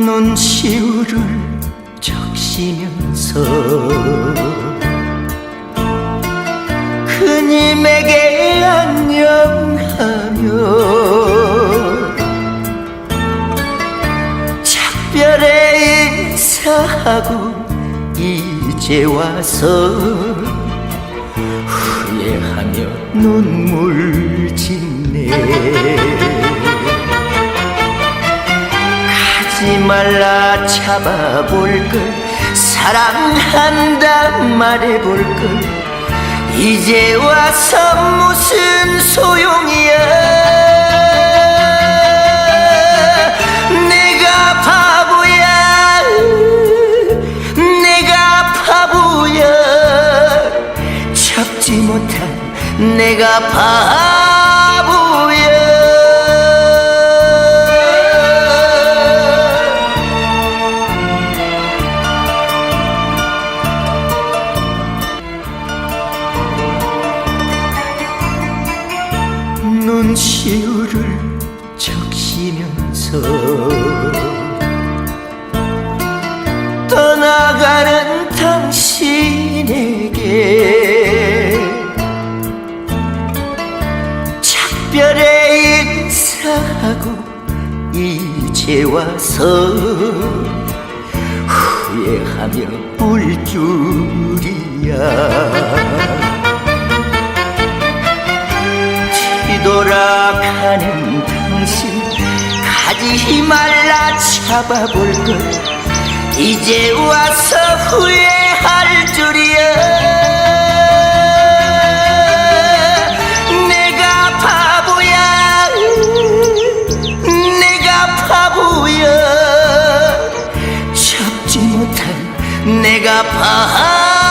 눈시울을 적시면서 그님에게 안녕하며 작별의 인사하고 이제 와서 후회하며 눈물 짓 네 가지 말라 잡아볼 걸. 사랑한다 말해볼 걸. 이제 와서 무슨 소용이야. 내가 바보야. 내가 바보야. 잡지 못한 내가 바보 시울을 적시면서 떠나가는 당신에게 작별의 인사하고 이제 와서 후회하며 울 줄이야 뒤돌아가는 당신 가지 말라 잡아볼 걸 이제 와서 후회할 줄이야. 내가 바보야. 내가 바보야. 잡지 못한 내가 바보